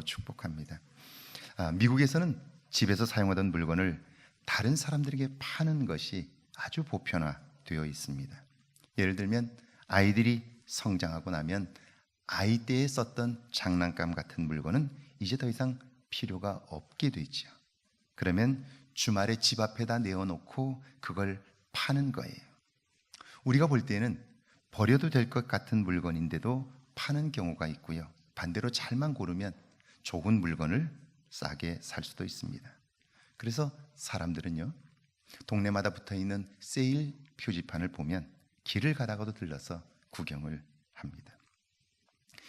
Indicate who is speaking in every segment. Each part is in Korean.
Speaker 1: 축복합니다. 아, 미국에서는 집에서 사용하던 물건을 다른 사람들에게 파는 것이 아주 보편화되어 있습니다. 예를 들면 아이들이 성장하고 나면 아이 때에 썼던 장난감 같은 물건은 이제 더 이상 필요가 없게 되죠. 그러면 주말에 집 앞에다 내어놓고 그걸 파는 거예요. 우리가 볼 때는 버려도 될 것 같은 물건인데도 파는 경우가 있고요. 반대로 잘만 고르면 좋은 물건을 싸게 살 수도 있습니다. 그래서 사람들은요, 동네마다 붙어 있는 세일 표지판을 보면 길을 가다가도 들러서 구경을 합니다.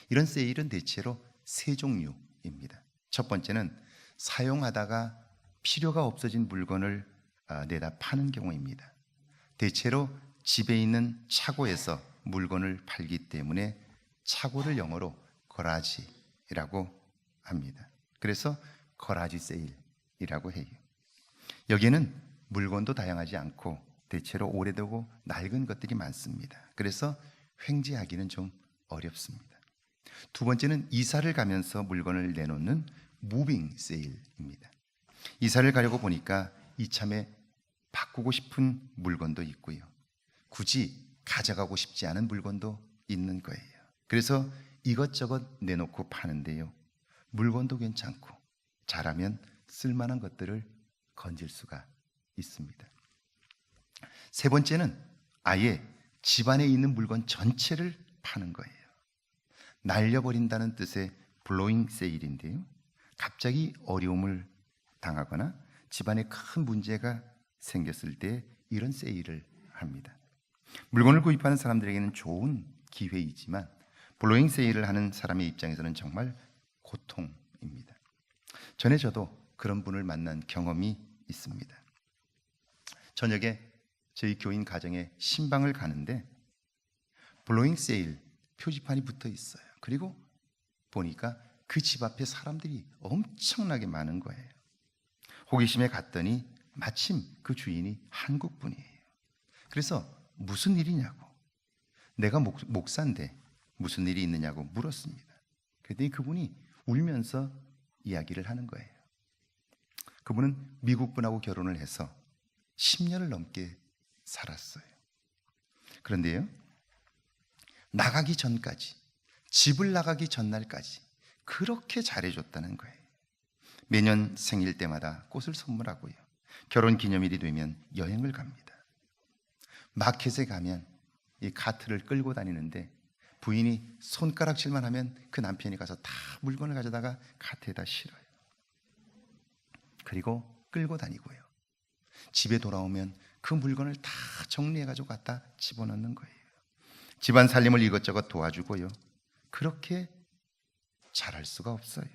Speaker 1: 이런 세일은 대체로 세 종류입니다. 첫 번째는 사용하다가 필요가 없어진 물건을 아, 내다 파는 경우입니다. 대체로 집에 있는 차고에서 물건을 팔기 때문에 차고를 영어로 거라지라고 합니다. 그래서 거라지 세일이라고 해요. 여기에는 물건도 다양하지 않고 대체로 오래되고 낡은 것들이 많습니다. 그래서 횡재하기는 좀 어렵습니다. 두 번째는 이사를 가면서 물건을 내놓는 무빙 세일입니다. 이사를 가려고 보니까 이참에 바꾸고 싶은 물건도 있고요. 굳이 가져가고 싶지 않은 물건도 있는 거예요. 그래서 이것저것 내놓고 파는데요. 물건도 괜찮고 잘하면 쓸만한 것들을 건질 수가 있습니다. 세 번째는 아예 집안에 있는 물건 전체를 파는 거예요. 날려버린다는 뜻의 블로잉 세일인데요. 갑자기 어려움을 당하거나 집안에 큰 문제가 생겼을 때 이런 세일을 합니다. 물건을 구입하는 사람들에게는 좋은 기회이지만 블로잉 세일을 하는 사람의 입장에서는 정말 고통입니다. 전에 저도 그런 분을 만난 경험이 있습니다. 저녁에 저희 교인 가정에 신방을 가는데 블로잉 세일 표지판이 붙어 있어요. 그리고 보니까 그 집 앞에 사람들이 엄청나게 많은 거예요. 호기심에 갔더니 마침 그 주인이 한국 분이에요. 그래서 무슨 일이냐고. 내가 목, 목사인데 무슨 일이 있느냐고 물었습니다. 그랬더니 그분이 울면서 이야기를 하는 거예요. 그분은 미국 분하고 결혼을 해서 10년을 넘게 살았어요. 그런데요, 나가기 전까지, 집을 나가기 전날까지 그렇게 잘해줬다는 거예요. 매년 생일 때마다 꽃을 선물하고요. 결혼 기념일이 되면 여행을 갑니다. 마켓에 가면 이 카트를 끌고 다니는데 부인이 손가락질만 하면 그 남편이 가서 다 물건을 가져다가 카트에다 실어요. 그리고 끌고 다니고요. 집에 돌아오면 그 물건을 다 정리해 가지고 갖다 집어넣는 거예요. 집안 살림을 이것저것 도와주고요. 그렇게 잘할 수가 없어요.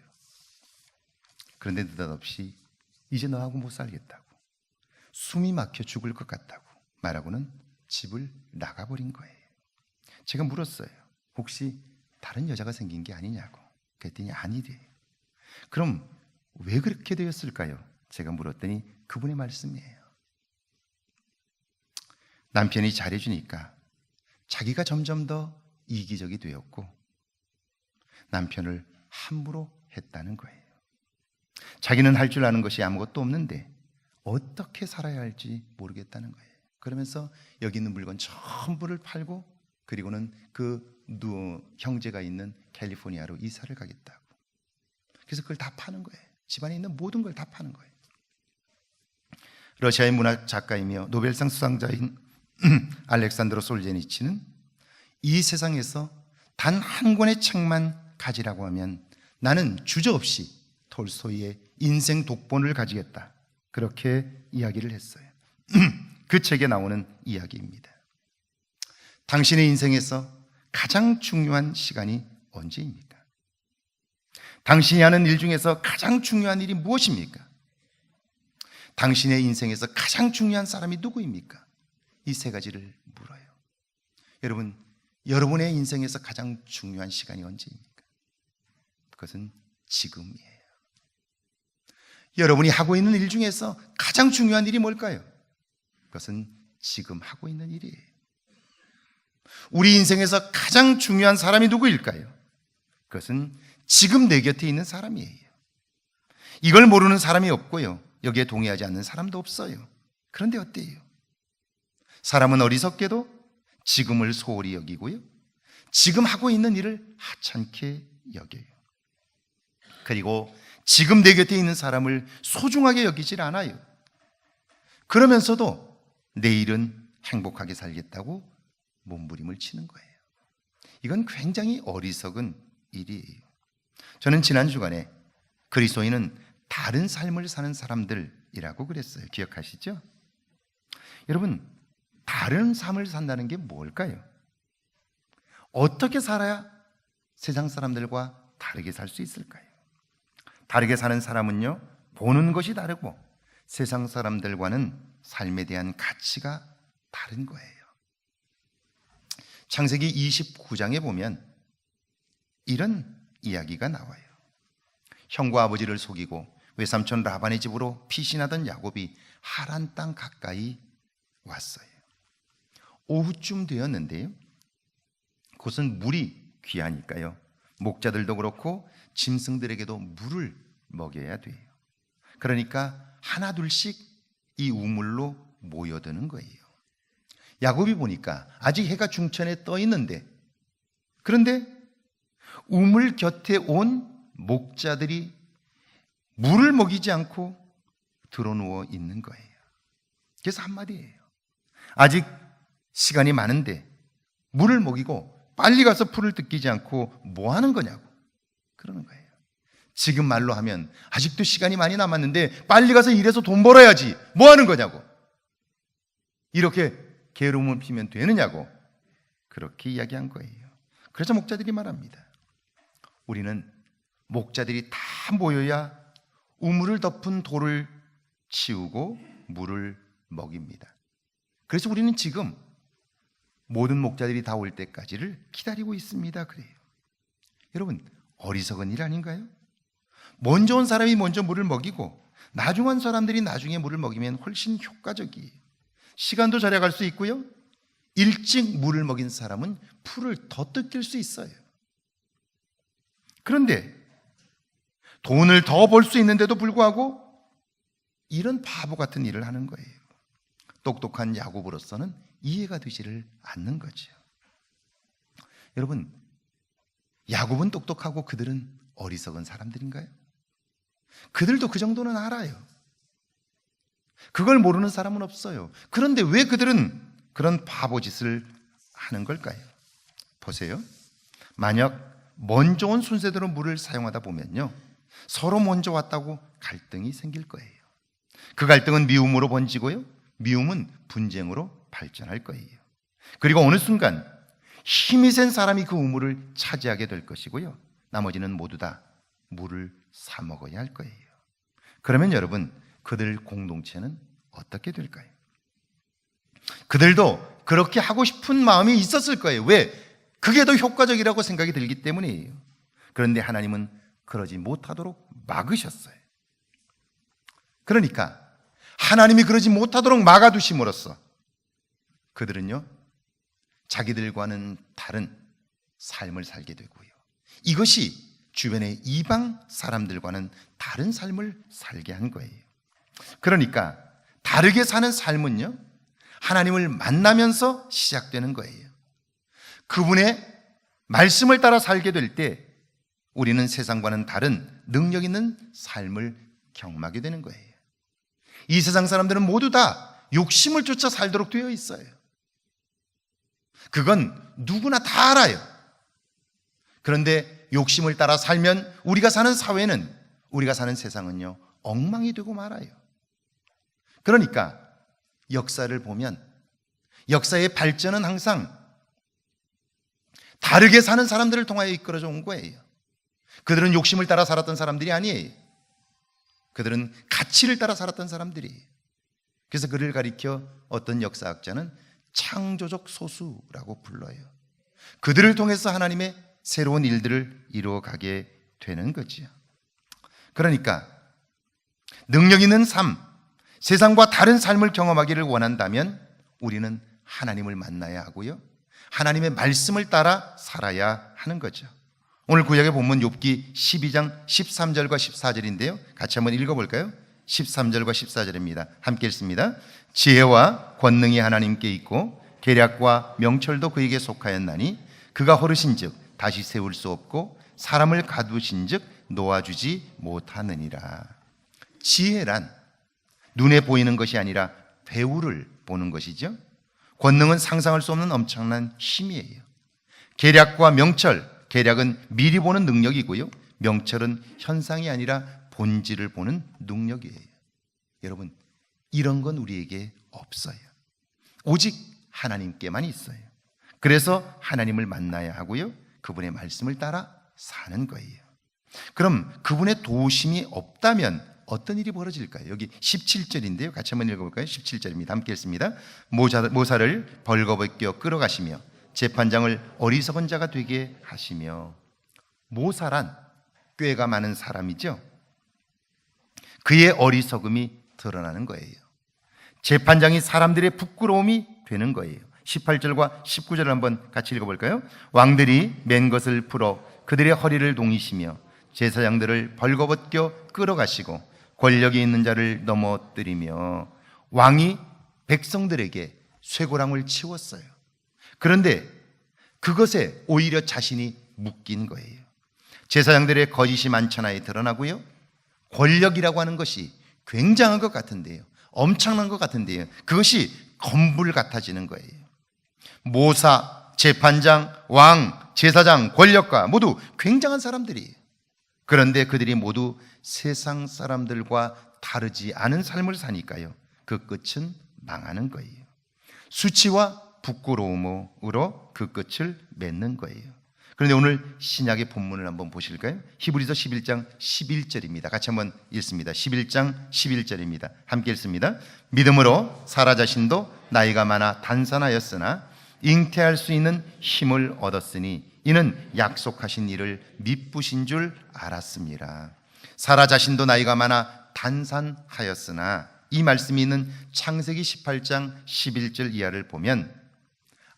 Speaker 1: 그런데 느닷없이 이제 너하고 못 살겠다고 숨이 막혀 죽을 것 같다고 말하고는 집을 나가버린 거예요. 제가 물었어요. 혹시 다른 여자가 생긴 게 아니냐고. 그랬더니 아니래. 그럼 왜 그렇게 되었을까요? 제가 물었더니 그분의 말씀이에요. 남편이 잘해주니까 자기가 점점 더 이기적이 되었고 남편을 함부로 했다는 거예요. 자기는 할 줄 아는 것이 아무것도 없는데 어떻게 살아야 할지 모르겠다는 거예요. 그러면서 여기 있는 물건 전부를 팔고 그리고는 그 누, 형제가 있는 캘리포니아로 이사를 가겠다고. 그래서 그걸 다 파는 거예요. 집안에 있는 모든 걸 다 파는 거예요. 러시아의 문학 작가이며 노벨상 수상자인 알렉산드로 솔제니치는 이 세상에서 단 한 권의 책만 가지라고 하면 나는 주저없이 톨스토이의 인생 독본을 가지겠다. 그렇게 이야기를 했어요. 그 책에 나오는 이야기입니다. 당신의 인생에서 가장 중요한 시간이 언제입니까? 당신이 하는 일 중에서 가장 중요한 일이 무엇입니까? 당신의 인생에서 가장 중요한 사람이 누구입니까? 이 세 가지를 물어요. 여러분, 여러분의 인생에서 가장 중요한 시간이 언제입니까? 그것은 지금이에요. 여러분이 하고 있는 일 중에서 가장 중요한 일이 뭘까요? 그것은 지금 하고 있는 일이에요. 우리 인생에서 가장 중요한 사람이 누구일까요? 그것은 지금 내 곁에 있는 사람이에요. 이걸 모르는 사람이 없고요. 여기에 동의하지 않는 사람도 없어요. 그런데 어때요? 사람은 어리석게도 지금을 소홀히 여기고요. 지금 하고 있는 일을 하찮게 여겨요. 그리고 지금 내 곁에 있는 사람을 소중하게 여기질 않아요. 그러면서도 내일은 행복하게 살겠다고 몸부림을 치는 거예요. 이건 굉장히 어리석은 일이에요. 저는 지난 주간에 그리스도인은 다른 삶을 사는 사람들이라고 그랬어요. 기억하시죠? 여러분, 다른 삶을 산다는 게 뭘까요? 어떻게 살아야 세상 사람들과 다르게 살 수 있을까요? 다르게 사는 사람은요, 보는 것이 다르고 세상 사람들과는 삶에 대한 가치가 다른 거예요. 창세기 29장에 보면 이런 이야기가 나와요. 형과 아버지를 속이고 외삼촌 라반의 집으로 피신하던 야곱이 하란 땅 가까이 왔어요. 오후쯤 되었는데요. 그곳은 물이 귀하니까요. 목자들도 그렇고 짐승들에게도 물을 먹여야 돼요. 그러니까 하나 둘씩 이 우물로 모여드는 거예요. 야곱이 보니까 아직 해가 중천에 떠 있는데 그런데 우물 곁에 온 목자들이 물을 먹이지 않고 드러누워 있는 거예요. 그래서 한마디예요. 아직 시간이 많은데 물을 먹이고 빨리 가서 풀을 뜯기지 않고 뭐 하는 거냐고 그러는 거예요. 지금 말로 하면 아직도 시간이 많이 남았는데 빨리 가서 일해서 돈 벌어야지 뭐 하는 거냐고 이렇게 게으름을 피면 되느냐고 그렇게 이야기한 거예요. 그래서 목자들이 말합니다. 우리는 목자들이 다 모여야 우물을 덮은 돌을 치우고 물을 먹입니다. 그래서 우리는 지금 모든 목자들이 다 올 때까지를 기다리고 있습니다. 그래요. 여러분, 어리석은 일 아닌가요? 먼저 온 사람이 먼저 물을 먹이고 나중 온 사람들이 나중에 물을 먹이면 훨씬 효과적이에요. 시간도 절약할 수 있고요. 일찍 물을 먹인 사람은 풀을 더 뜯길 수 있어요. 그런데 돈을 더 벌 수 있는데도 불구하고 이런 바보 같은 일을 하는 거예요. 똑똑한 야곱으로서는 이해가 되지를 않는 거죠. 여러분, 야곱은 똑똑하고 그들은 어리석은 사람들인가요? 그들도 그 정도는 알아요. 그걸 모르는 사람은 없어요. 그런데 왜 그들은 그런 바보 짓을 하는 걸까요? 보세요. 만약 먼저 온 순서대로 물을 사용하다 보면요. 서로 먼저 왔다고 갈등이 생길 거예요. 그 갈등은 미움으로 번지고요. 미움은 분쟁으로 발전할 거예요. 그리고 어느 순간 힘이 센 사람이 그 우물을 차지하게 될 것이고요. 나머지는 모두 다 물을 사 먹어야 할 거예요. 그러면 여러분, 그들 공동체는 어떻게 될까요? 그들도 그렇게 하고 싶은 마음이 있었을 거예요. 왜? 그게 더 효과적이라고 생각이 들기 때문이에요. 그런데 하나님은 그러지 못하도록 막으셨어요. 그러니까 하나님이 그러지 못하도록 막아두심으로써 그들은요, 자기들과는 다른 삶을 살게 되고요. 이것이 주변의 이방 사람들과는 다른 삶을 살게 한 거예요. 그러니까 다르게 사는 삶은요, 하나님을 만나면서 시작되는 거예요. 그분의 말씀을 따라 살게 될 때 우리는 세상과는 다른 능력 있는 삶을 경험하게 되는 거예요. 이 세상 사람들은 모두 다 욕심을 쫓아 살도록 되어 있어요. 그건 누구나 다 알아요. 그런데 욕심을 따라 살면 우리가 사는 사회는 우리가 사는 세상은요 엉망이 되고 말아요. 그러니까 역사를 보면 역사의 발전은 항상 다르게 사는 사람들을 통하여 이끌어져 온 거예요. 그들은 욕심을 따라 살았던 사람들이 아니에요. 그들은 가치를 따라 살았던 사람들이에요. 그래서 그를 가리켜 어떤 역사학자는 창조적 소수라고 불러요. 그들을 통해서 하나님의 새로운 일들을 이루어가게 되는 거지요. 그러니까 능력 있는 삶, 세상과 다른 삶을 경험하기를 원한다면 우리는 하나님을 만나야 하고요. 하나님의 말씀을 따라 살아야 하는 거죠. 오늘 구약의 본문 욥기 12장 13절과 14절인데요. 같이 한번 읽어 볼까요? 13절과 14절입니다. 함께 읽습니다. 지혜와 권능이 하나님께 있고 계략과 명철도 그에게 속하였나니 그가 허르신즉 다시 세울 수 없고 사람을 가두신즉 놓아주지 못하느니라. 지혜란 눈에 보이는 것이 아니라 배우를 보는 것이죠. 권능은 상상할 수 없는 엄청난 힘이에요. 계략과 명철, 계략은 미리 보는 능력이고요. 명철은 현상이 아니라 본질을 보는 능력이에요. 여러분, 이런 건 우리에게 없어요. 오직 하나님께만 있어요. 그래서 하나님을 만나야 하고요. 그분의 말씀을 따라 사는 거예요. 그럼 그분의 도우심이 없다면 어떤 일이 벌어질까요? 여기 17절인데요. 같이 한번 읽어볼까요? 17절입니다. 함께 읽습니다. 모자, 모사를 벌거벗겨 끌어가시며 재판장을 어리석은 자가 되게 하시며 모사란 꾀가 많은 사람이죠. 그의 어리석음이 드러나는 거예요. 재판장이 사람들의 부끄러움이 되는 거예요. 18절과 19절을 한번 같이 읽어볼까요? 왕들이 맨 것을 풀어 그들의 허리를 동이시며 제사장들을 벌거벗겨 끌어가시고 권력이 있는 자를 넘어뜨리며 왕이 백성들에게 쇠고랑을 치웠어요. 그런데 그것에 오히려 자신이 묶인 거예요. 제사장들의 거짓이 만천하에 드러나고요. 권력이라고 하는 것이 굉장한 것 같은데요. 엄청난 것 같은데요. 그것이 건불 같아지는 거예요. 모사, 재판장, 왕, 제사장, 권력가 모두 굉장한 사람들이에요. 그런데 그들이 모두 세상 사람들과 다르지 않은 삶을 사니까요. 그 끝은 망하는 거예요. 수치와 부끄러움으로 그 끝을 맺는 거예요. 그런데 오늘 신약의 본문을 한번 보실까요? 히브리서 11장 11절입니다. 같이 한번 읽습니다. 11장 11절입니다. 함께 읽습니다. 믿음으로 사라 자신도 나이가 많아 단산하였으나 잉태할 수 있는 힘을 얻었으니 이는 약속하신 일을 미쁘신 줄 알았습니다. 사라 자신도 나이가 많아 단산하였으나 이 말씀이 있는 창세기 18장 11절 이하를 보면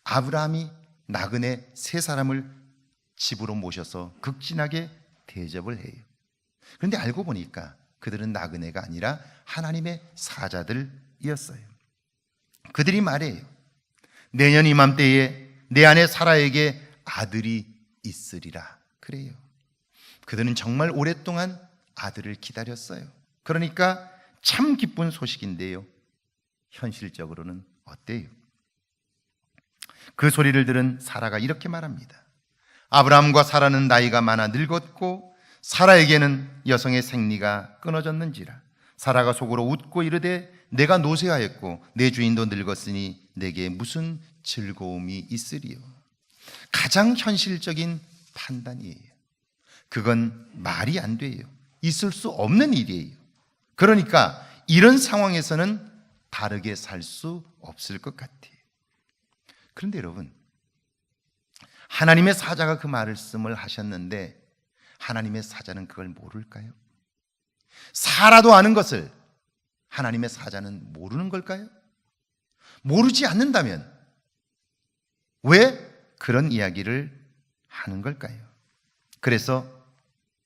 Speaker 1: 아브라함이 나그네 세 사람을 집으로 모셔서 극진하게 대접을 해요. 그런데 알고 보니까 그들은 나그네가 아니라 하나님의 사자들이었어요. 그들이 말해요. 내년 이맘때에 내 아내 사라에게 아들이 있으리라. 그래요. 그들은 정말 오랫동안 아들을 기다렸어요. 그러니까 참 기쁜 소식인데요. 현실적으로는 어때요? 그 소리를 들은 사라가 이렇게 말합니다. 아브라함과 사라는 나이가 많아 늙었고 사라에게는 여성의 생리가 끊어졌는지라. 사라가 속으로 웃고 이르되 내가 노쇠하였고 내 주인도 늙었으니 내게 무슨 즐거움이 있으리요. 가장 현실적인 판단이에요. 그건 말이 안 돼요. 있을 수 없는 일이에요. 그러니까 이런 상황에서는 다르게 살 수 없을 것 같아요. 그런데 여러분, 하나님의 사자가 그 말씀을 하셨는데 하나님의 사자는 그걸 모를까요? 사라도 아는 것을 하나님의 사자는 모르는 걸까요? 모르지 않는다면 왜 그런 이야기를 하는 걸까요? 그래서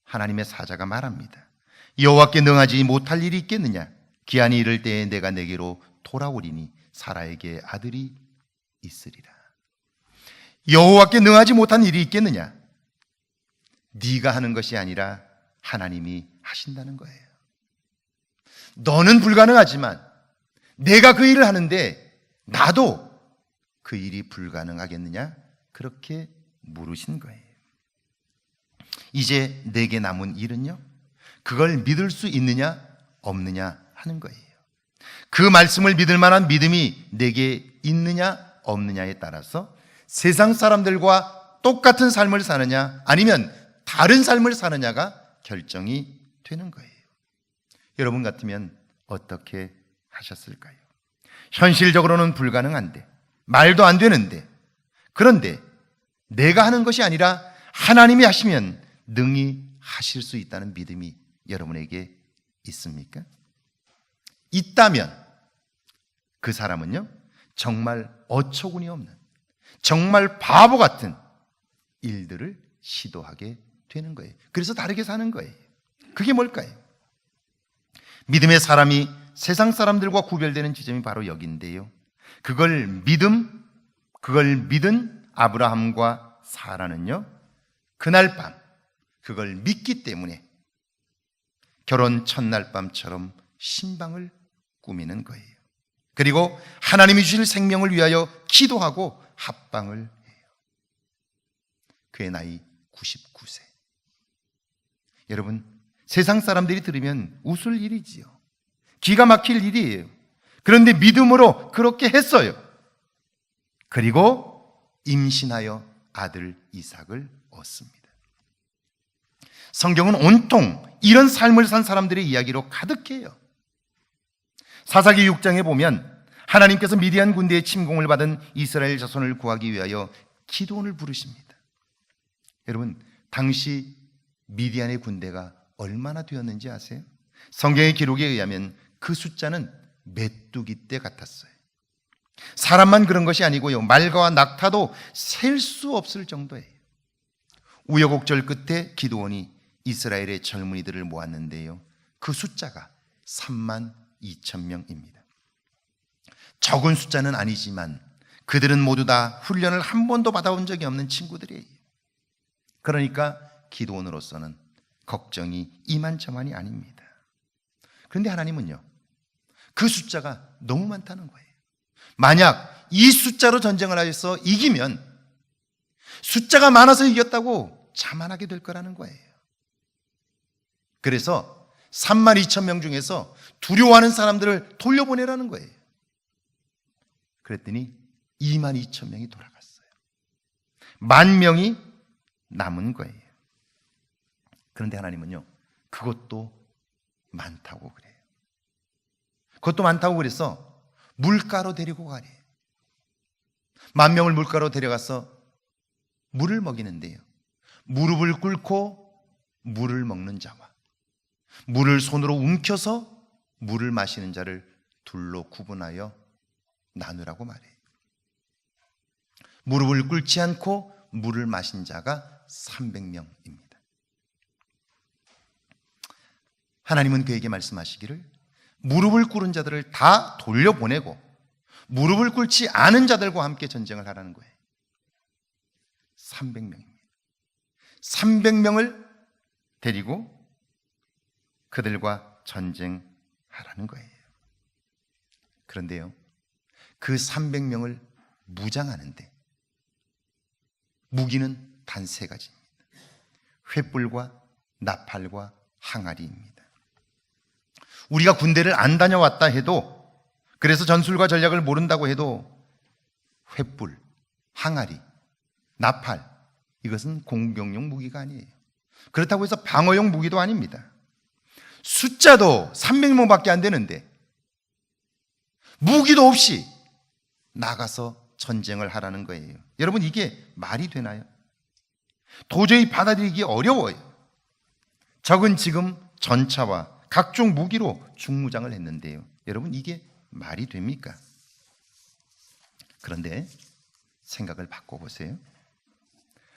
Speaker 1: 하나님의 사자가 말합니다. 여호와께 능하지 못할 일이 있겠느냐? 기한이 이를 때에 내가 내게로 돌아오리니 사라에게 아들이 있으리라. 여호와께 능하지 못한 일이 있겠느냐? 네가 하는 것이 아니라 하나님이 하신다는 거예요. 너는 불가능하지만 내가 그 일을 하는데 나도 그 일이 불가능하겠느냐? 그렇게 물으신 거예요. 이제 내게 남은 일은요? 그걸 믿을 수 있느냐, 없느냐 하는 거예요. 그 말씀을 믿을 만한 믿음이 내게 있느냐, 없느냐에 따라서 세상 사람들과 똑같은 삶을 사느냐, 아니면 다른 삶을 사느냐가 결정이 되는 거예요. 여러분 같으면 어떻게 하셨을까요? 현실적으로는 불가능한데, 말도 안 되는데, 그런데 내가 하는 것이 아니라 하나님이 하시면 능히 하실 수 있다는 믿음이 여러분에게 있습니까? 있다면 그 사람은요, 정말 어처구니 없는, 정말 바보 같은 일들을 시도하게 되는 거예요. 그래서 다르게 사는 거예요. 그게 뭘까요? 믿음의 사람이 세상 사람들과 구별되는 지점이 바로 여기인데요. 그걸 믿음, 그걸 믿은 아브라함과 사라는요, 그날 밤, 그걸 믿기 때문에 결혼 첫날 밤처럼 신방을 꾸미는 거예요. 그리고 하나님이 주실 생명을 위하여 기도하고 합방을 해요. 그의 나이 99세. 여러분, 세상 사람들이 들으면 웃을 일이지요. 기가 막힐 일이에요. 그런데 믿음으로 그렇게 했어요. 그리고 임신하여 아들 이삭을 얻습니다. 성경은 온통 이런 삶을 산 사람들의 이야기로 가득해요. 사사기 6장에 보면 하나님께서 미디안 군대의 침공을 받은 이스라엘 자손을 구하기 위하여 기도원을 부르십니다. 여러분, 당시 미디안의 군대가 얼마나 되었는지 아세요? 성경의 기록에 의하면 그 숫자는 메뚜기 때 같았어요. 사람만 그런 것이 아니고요. 말과 낙타도 셀 수 없을 정도예요. 우여곡절 끝에 기도원이 이스라엘의 젊은이들을 모았는데요. 그 숫자가 3만 2천 명입니다. 적은 숫자는 아니지만 그들은 모두 다 훈련을 한 번도 받아온 적이 없는 친구들이에요. 그러니까 기도원으로서는 걱정이 이만저만이 아닙니다. 그런데 하나님은요, 그 숫자가 너무 많다는 거예요. 만약 이 숫자로 전쟁을 하여서 이기면 숫자가 많아서 이겼다고 자만하게 될 거라는 거예요. 그래서 3만 2천 명 중에서 두려워하는 사람들을 돌려보내라는 거예요. 그랬더니 2만 2천 명이 돌아갔어요. 만 명이 남은 거예요. 그런데 하나님은요, 그것도 많다고 그래요. 그것도 많다고 그래서 물가로 데리고 가래. 만 명을 물가로 데려가서 물을 먹이는데요. 무릎을 꿇고 물을 먹는 자와 물을 손으로 움켜서 물을 마시는 자를 둘로 구분하여 나누라고 말해요. 무릎을 꿇지 않고 물을 마신 자가 300명입니다. 하나님은 그에게 말씀하시기를 무릎을 꿇은 자들을 다 돌려보내고 무릎을 꿇지 않은 자들과 함께 전쟁을 하라는 거예요. 300명입니다. 300명을 데리고 그들과 전쟁하라는 거예요. 그런데요, 그 300명을 무장하는데 무기는 단 세 가지입니다. 횃불과 나팔과 항아리입니다. 우리가 군대를 안 다녀왔다 해도 그래서 전술과 전략을 모른다고 해도 횃불, 항아리, 나팔 이것은 공격용 무기가 아니에요. 그렇다고 해서 방어용 무기도 아닙니다. 숫자도 300명밖에 안 되는데 무기도 없이 나가서 전쟁을 하라는 거예요. 여러분 이게 말이 되나요? 도저히 받아들이기 어려워요. 적은 지금 전차와 각종 무기로 중무장을 했는데요. 여러분 이게 말이 됩니까? 그런데 생각을 바꿔보세요.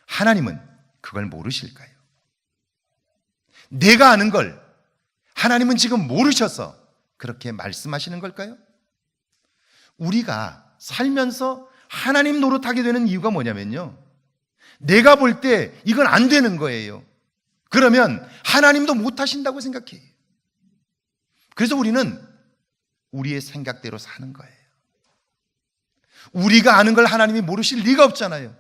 Speaker 1: 하나님은 그걸 모르실까요? 내가 아는 걸 하나님은 지금 모르셔서 그렇게 말씀하시는 걸까요? 우리가 살면서 하나님 노릇하게 되는 이유가 뭐냐면요. 내가 볼 때 이건 안 되는 거예요. 그러면 하나님도 못 하신다고 생각해요. 그래서 우리는 우리의 생각대로 사는 거예요. 우리가 아는 걸 하나님이 모르실 리가 없잖아요.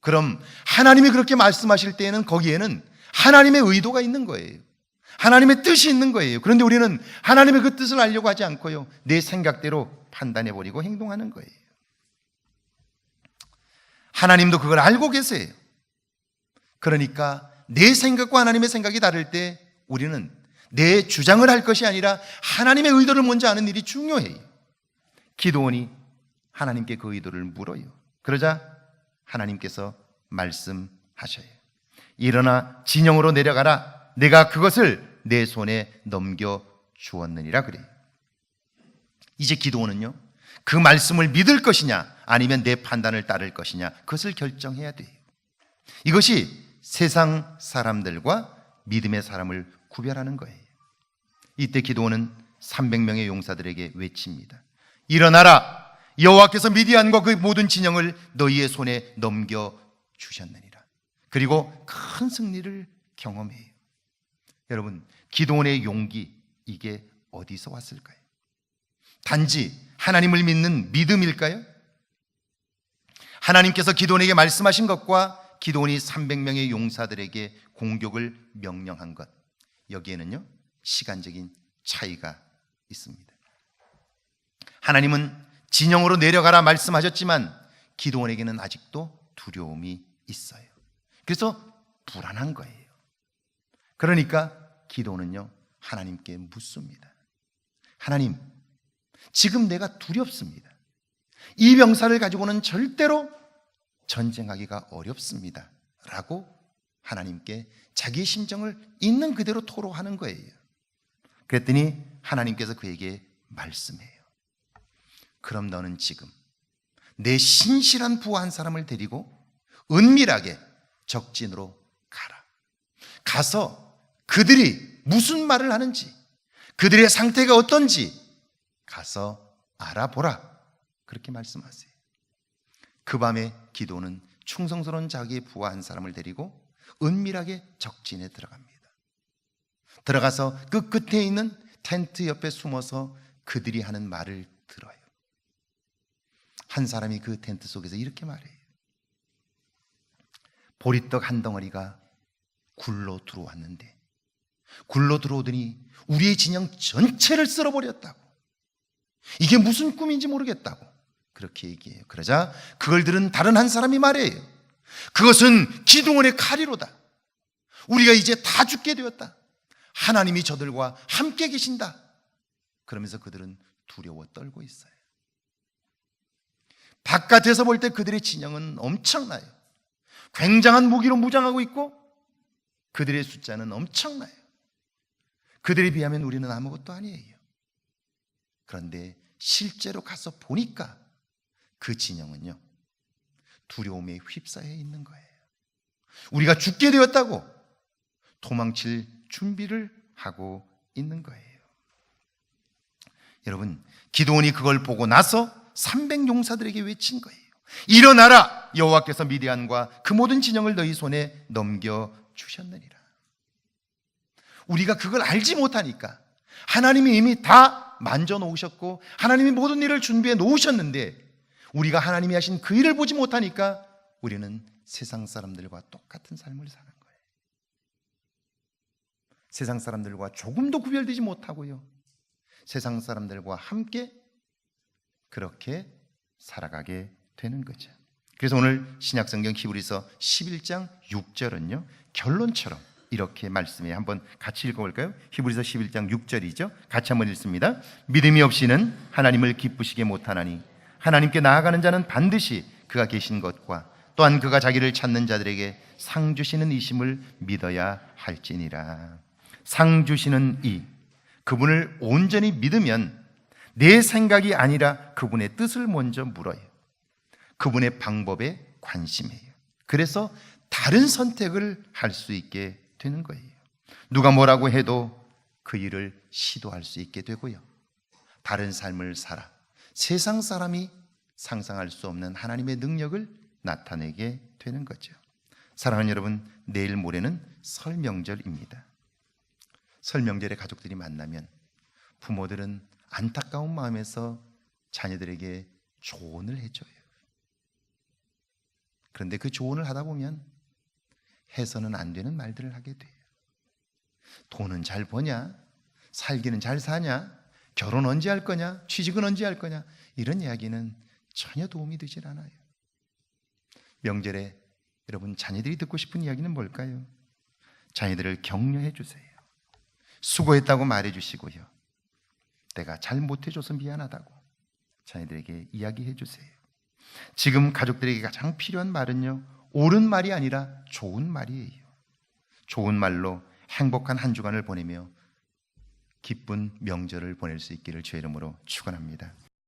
Speaker 1: 그럼 하나님이 그렇게 말씀하실 때에는 거기에는 하나님의 의도가 있는 거예요. 하나님의 뜻이 있는 거예요. 그런데 우리는 하나님의 그 뜻을 알려고 하지 않고요. 내 생각대로 판단해버리고 행동하는 거예요. 하나님도 그걸 알고 계세요. 그러니까 내 생각과 하나님의 생각이 다를 때 우리는 내 주장을 할 것이 아니라 하나님의 의도를 먼저 아는 일이 중요해요. 기도원이 하나님께 그 의도를 물어요. 그러자 하나님께서 말씀하셔요. 일어나 진영으로 내려가라. 내가 그것을 내 손에 넘겨 주었느니라 그래요. 이제 기도원은요. 그 말씀을 믿을 것이냐 아니면 내 판단을 따를 것이냐 그것을 결정해야 돼요. 이것이 세상 사람들과 믿음의 사람을 구별하는 거예요. 이때 기도원은 300명의 용사들에게 외칩니다. 일어나라! 여호와께서 미디안과 그 모든 진영을 너희의 손에 넘겨 주셨느니라. 그리고 큰 승리를 경험해요. 여러분, 기도원의 용기 이게 어디서 왔을까요? 단지 하나님을 믿는 믿음일까요? 하나님께서 기도원에게 말씀하신 것과 기도원이 300명의 용사들에게 공격을 명령한 것 여기에는요 시간적인 차이가 있습니다. 하나님은 진영으로 내려가라 말씀하셨지만 기도원에게는 아직도 두려움이 있어요. 그래서 불안한 거예요. 그러니까 기도는요 하나님께 묻습니다. 하나님, 지금 내가 두렵습니다. 이 병사를 가지고는 절대로 전쟁하기가 어렵습니다. 라고 하나님께 자기의 심정을 있는 그대로 토로하는 거예요. 그랬더니 하나님께서 그에게 말씀해요. 그럼 너는 지금 내 신실한 부하 한 사람을 데리고 은밀하게 적진으로 가라. 가서 그들이 무슨 말을 하는지, 그들의 상태가 어떤지 가서 알아보라. 그렇게 말씀하세요. 그 밤에 기도는 충성스러운 자기의 부하 한 사람을 데리고 은밀하게 적진에 들어갑니다. 들어가서 그 끝에 있는 텐트 옆에 숨어서 그들이 하는 말을 들어요. 한 사람이 그 텐트 속에서 이렇게 말해요. 보리떡 한 덩어리가 굴로 들어왔는데 굴로 들어오더니 우리의 진영 전체를 쓸어버렸다고. 이게 무슨 꿈인지 모르겠다고. 그렇게 얘기해요. 그러자 그걸 들은 다른 한 사람이 말해요. 그것은 기도원의 칼이로다. 우리가 이제 다 죽게 되었다. 하나님이 저들과 함께 계신다. 그러면서 그들은 두려워 떨고 있어요. 바깥에서 볼 때 그들의 진영은 엄청나요. 굉장한 무기로 무장하고 있고 그들의 숫자는 엄청나요. 그들에 비하면 우리는 아무것도 아니에요. 그런데 실제로 가서 보니까 그 진영은요, 두려움에 휩싸여 있는 거예요. 우리가 죽게 되었다고 도망칠 준비를 하고 있는 거예요. 여러분, 기도원이 그걸 보고 나서 300 용사들에게 외친 거예요. 일어나라! 여호와께서 미디안과 그 모든 진영을 너희 손에 넘겨 주셨느니라. 우리가 그걸 알지 못하니까 하나님이 이미 다 만져 놓으셨고 하나님이 모든 일을 준비해 놓으셨는데 우리가 하나님이 하신 그 일을 보지 못하니까 우리는 세상 사람들과 똑같은 삶을 거예요. 세상 사람들과 조금도 구별되지 못하고요. 세상 사람들과 함께 그렇게 살아가게 되는 거죠. 그래서 오늘 신약 성경 히브리서 11장 6절은요. 결론처럼 이렇게 말씀해 한번 같이 읽어 볼까요? 히브리서 11장 6절이죠. 같이 한번 읽습니다. 믿음이 없이는 하나님을 기쁘시게 못하나니 하나님께 나아가는 자는 반드시 그가 계신 것과 또한 그가 자기를 찾는 자들에게 상 주시는 이심을 믿어야 할지니라. 상 주시는 이 그분을 온전히 믿으면 내 생각이 아니라 그분의 뜻을 먼저 물어요. 그분의 방법에 관심해요. 그래서 다른 선택을 할 수 있게 되는 거예요. 누가 뭐라고 해도 그 일을 시도할 수 있게 되고요. 다른 삶을 살아 세상 사람이 상상할 수 없는 하나님의 능력을 나타내게 되는 거죠. 사랑하는 여러분, 내일 모레는 설 명절입니다. 설 명절에 가족들이 만나면 부모들은 안타까운 마음에서 자녀들에게 조언을 해줘요. 그런데 그 조언을 하다 보면 해서는 안 되는 말들을 하게 돼요. 돈은 잘 버냐? 살기는 잘 사냐? 결혼 언제 할 거냐? 취직은 언제 할 거냐? 이런 이야기는 전혀 도움이 되질 않아요. 명절에 여러분 자녀들이 듣고 싶은 이야기는 뭘까요? 자녀들을 격려해 주세요. 수고했다고 말해 주시고요. 내가 잘 못해줘서 미안하다고 자녀들에게 이야기해 주세요. 지금 가족들에게 가장 필요한 말은요, 옳은 말이 아니라 좋은 말이에요. 좋은 말로 행복한 한 주간을 보내며 기쁜 명절을 보낼 수 있기를 주의 이름으로 축원합니다.